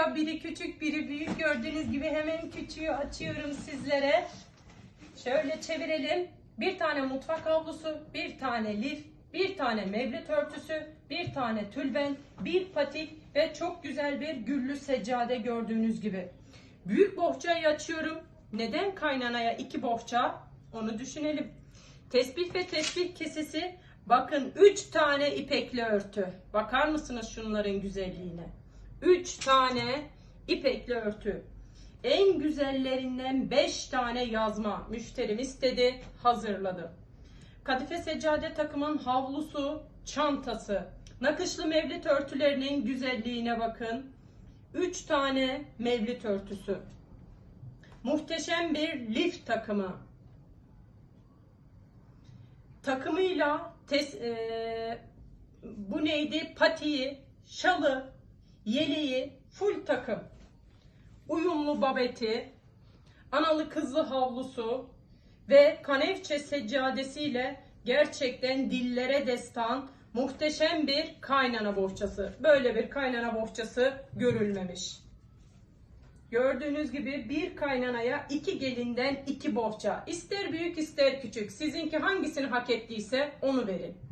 bohça, biri küçük, biri büyük. Gördüğünüz gibi hemen küçüğü açıyorum sizlere. Şöyle çevirelim. Bir tane mutfak havlusu, bir tane lif, bir tane mevlüt örtüsü, bir tane tülbent, bir patik ve çok güzel bir güllü seccade gördüğünüz gibi. Büyük bohçayı açıyorum. Neden kaynanaya iki bohça? Onu düşünelim. Tesbih ve tesbih kesesi. Bakın 3 tane ipekli örtü. Bakar mısınız şunların güzelliğine? 3 tane ipekli örtü. En güzellerinden 5 tane yazma. Müşterim istedi, hazırladı. Kadife seccade takımın havlusu, çantası. Nakışlı mevlit örtülerinin güzelliğine bakın. 3 tane mevlit örtüsü. Muhteşem bir lif takımı. Takımıyla tes, e, bu neydi? Patiği, şalı, yeleği, full takım. Uyumlu babeti, analı kızlı havlusu ve kanevçe seccadesiyle gerçekten dillere destan muhteşem bir kaynana bohçası. Böyle bir kaynana bohçası görülmemiş. Gördüğünüz gibi bir kaynanaya iki gelinden iki bohça. İster büyük ister küçük. Sizinki hangisini hak ettiyse onu verin.